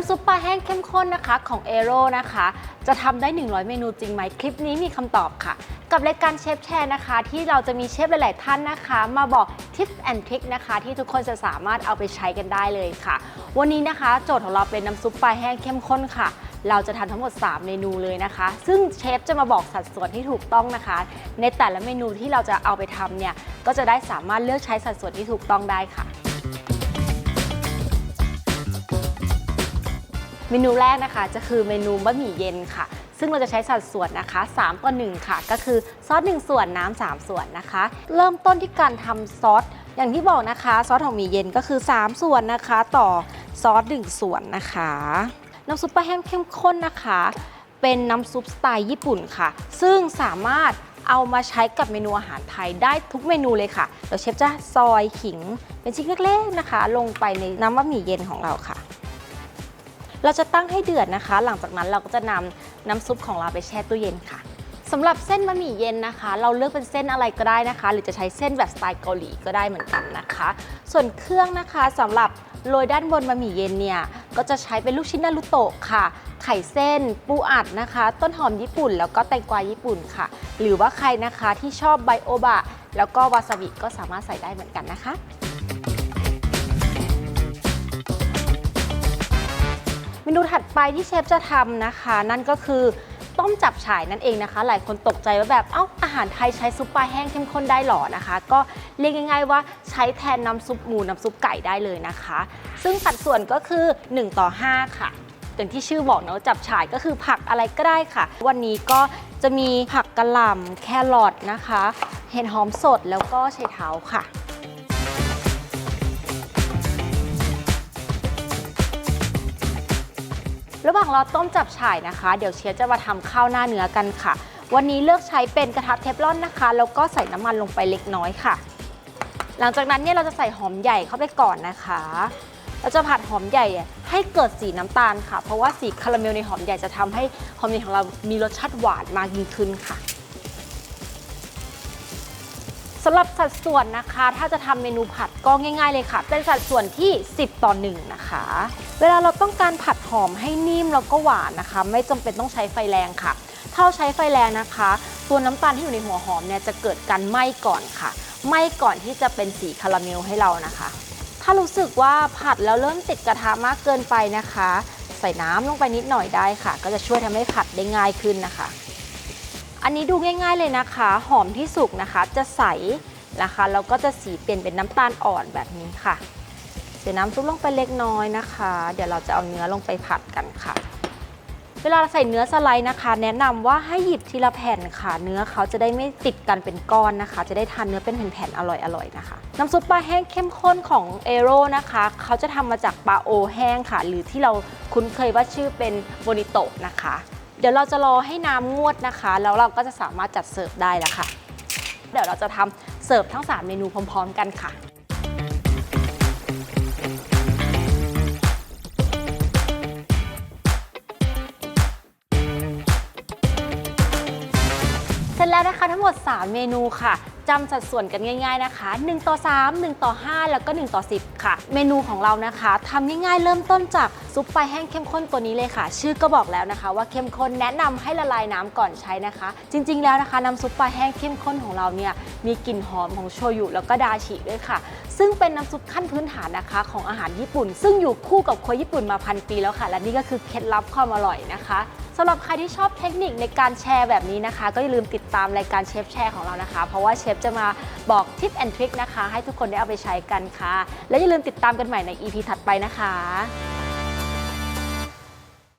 น้ำซุปปลาแห้งเข้มข้นนะคะของเอโรนะคะ จะทำได้ 100 เมนูจริงไหมคลิปนี้มีคำตอบค่ะ กับรายการเชฟแชร์นะคะ ที่เราจะมีเชฟหลาย ๆ ท่านนะคะ มาบอกทิปแอนทริคนะคะ ที่ทุกคนจะสามารถเอาไปใช้กันได้เลยค่ะ วันนี้นะคะโจทย์ของเราเป็นน้ำซุปปลาแห้งเข้มข้นค่ะ เราจะทำทั้งหมด 3 เมนูเลยนะคะ ซึ่งเชฟจะมาบอกสัดส่วนที่ถูกต้องนะคะ ในแต่ละเมนูที่เราจะเอาไปทำเนี่ยก็จะได้สามารถเลือกใช้สัดส่วนที่ถูกต้องได้ค่ะ เมนูแรกนะคะจะคือเมนูบะหมี่เย็นค่ะ ซึ่งเราจะใช้สัดส่วนนะคะ 3ต่อ1ค่ะ ก็คือซอส 1 ส่วนน้ำ3ส่วนนะคะ เริ่มต้นที่การทำซอส อย่างที่บอกนะคะ ซอสของหมี่เย็นก็คือ 3 ส่วนนะคะ ต่อซอส 1 ส่วนนะคะ น้ำซุปปลาแห้งเข้มข้นนะคะ เป็นน้ำซุปสไตล์ญี่ปุ่นค่ะ ซึ่งสามารถเอามาใช้กับเมนูอาหารไทยได้ทุกเมนูเลยค่ะเดี๋ยวเชฟจะซอยขิงเป็นชิ้นเล็กๆนะคะ ลงไปในน้ำบะหมี่เย็นของเราค่ะ เราจะตั้งให้เดือดนะคะ หลังจากนั้นเราก็จะนำน้ำซุปของเราไปแช่ตู้เย็นค่ะสำหรับเส้นบะหมี่เย็นนะคะ เราเลือกเป็นเส้นอะไรก็ได้นะคะ หรือจะใช้เส้นแบบสไตล์เกาหลีก็ได้เหมือนกันนะคะ ส่วนเครื่องนะคะสำหรับโรยด้านบนบะหมี่เย็นเนี่ยก็จะใช้เป็นลูกชิ้นนารุโตะค่ะ ไข่เส้น ปูอัดนะคะ ต้นหอมญี่ปุ่น แล้วก็แตงกวาญี่ปุ่นค่ะ หรือว่าใครนะคะที่ชอบไบโอบะแล้วก็วาซาบิก็สามารถใส่ได้เหมือนกันนะคะ นูถัดไปที่เชฟจะทำนะคะ นั่นก็คือต้มจับฉ่ายนั่นเองนะคะ หลายคนตกใจว่าแบบเอ้าอาหารไทยใช้ซุปปลาแห้งเข้มข้นได้หรอนะคะ ก็เรียกง่ายๆว่าใช้แทนน้ำซุปหมูน้ำซุปไก่ได้เลยนะคะ ซึ่งสัดส่วนก็คือ 1 ต่อ 5 ค่ะอย่างที่ชื่อบอกเนอะจับฉ่ายก็คือผักอะไรก็ได้ค่ะ วันนี้ก็จะมีผักกระหล่ำแครอทนะคะ เห็ดหอมสดแล้วก็ไชเท้าค่ะ ระหว่างรอต้มจับฉ่ายนะคะ เดี๋ยวเชฟจะมาทำข้าวหน้าเนื้อกันค่ะ วันนี้เลือกใช้เป็นกระทะเทฟลอนนะคะ แล้วก็ใส่น้ำมันลงไปเล็กน้อยค่ะ หลังจากนั้นเนี่ยเราจะใส่หอมใหญ่เข้าไปก่อนนะคะ เราจะผัดหอมใหญ่ให้เกิดสีน้ำตาลค่ะ เพราะว่าสีคาราเมลในหอมใหญ่จะทำให้หอมใหญ่ของเรามีรสชาติหวานมากยิ่งขึ้นค่ะ สำหรับสัดส่วนนะคะ ถ้าจะทำเมนูผัดก็ง่ายๆเลยค่ะ เป็นสัดส่วนที่ 10 ต่อ 1 นะคะ เวลาเราต้องการผัดหอมให้นิ่มแล้วก็หวานนะคะ ไม่จำเป็นต้องใช้ไฟแรงค่ะ ถ้าเราใช้ไฟแรงนะคะ ตัวน้ำตาลที่อยู่ในหัวหอมเนี่ยจะเกิดการไหม้ก่อนค่ะ ไหม้ก่อนที่จะเป็นสีคาราเมลให้เรานะคะ ถ้ารู้สึกว่าผัดแล้วเริ่มติดกระทะมากเกินไปนะคะ ใส่น้ำลงไปนิดหน่อยได้ค่ะ ก็จะช่วยทำให้ผัดได้ง่ายขึ้นนะคะ อันนี้ดูง่าย ๆเลยนะคะ หอมที่สุกนะคะ จะใสนะคะแล้วก็จะสีเปลี่ยนเป็นน้ำตาลอ่อนแบบนี้ค่ะใส่น้ำซุปลงไปเล็กน้อยนะคะ เดี๋ยวเราจะเอาเนื้อลงไปผัดกันค่ะ เวลาใส่เนื้อสไลด์นะคะ แนะนำว่าให้หยิบทีละแผ่นค่ะ เนื้อเขาจะได้ไม่ติดกันเป็นก้อนนะคะ จะได้ทานเนื้อเป็นแผ่นๆอร่อยๆนะคะ น้ำซุปปลาแห้งเข้มข้นของเอโร่นะคะ เขาจะทำมาจากปลาโอแห้งค่ะ หรือที่เราคุ้นเคยว่าชื่อเป็นโบนิโตะนะคะ เดี๋ยวเราจะรอให้น้ำงวดนะคะ แล้วเราก็จะสามารถจัดเสิร์ฟได้แล้วค่ะ เดี๋ยวเราจะทำเสิร์ฟทั้ง 3 เมนูพร้อม ๆ กันค่ะเสร็จแล้วนะคะทั้งหมด 3 เมนูค่ะ จำสัดส่วนกันง่ายๆนะคะ 1 ต่อ 3 1 ต่อ 5 แล้วก็ 1 ต่อ 10 ค่ะ เมนูของเรานะคะทำง่ายๆ เริ่มต้นจากซุปปลาแห้งเข้มข้นตัวนี้เลยค่ะ ชื่อก็บอกแล้วนะคะ ว่าเข้มข้นแนะนำให้ละลายน้ำก่อนใช้นะคะ จริงๆแล้วนะคะน้ำซุปปลาแห้งเข้มข้นของเราเนี่ยมีกลิ่นหอมของโชยุแล้วก็ดาชิด้วยค่ะ ซึ่งเป็นน้ำซุปขั้นพื้นฐานนะคะของอาหารญี่ปุ่น ซึ่งอยู่คู่กับคนญี่ปุ่นมาพันปีแล้วค่ะ และนี่ก็คือเคล็ดลับความอร่อยนะคะ สำหรับใครที่ชอบเทคนิคในการแชร์แบบนี้นะคะ ก็อย่าลืมติดตามรายการเชฟแชร์ของเรานะคะ เพราะว่าเชฟจะมาบอกทิปแอนทริคนะคะ ให้ทุกคนได้เอาไปใช้กันค่ะ และอย่าลืมติดตามกันใหม่ใน EP ถัดไปนะคะ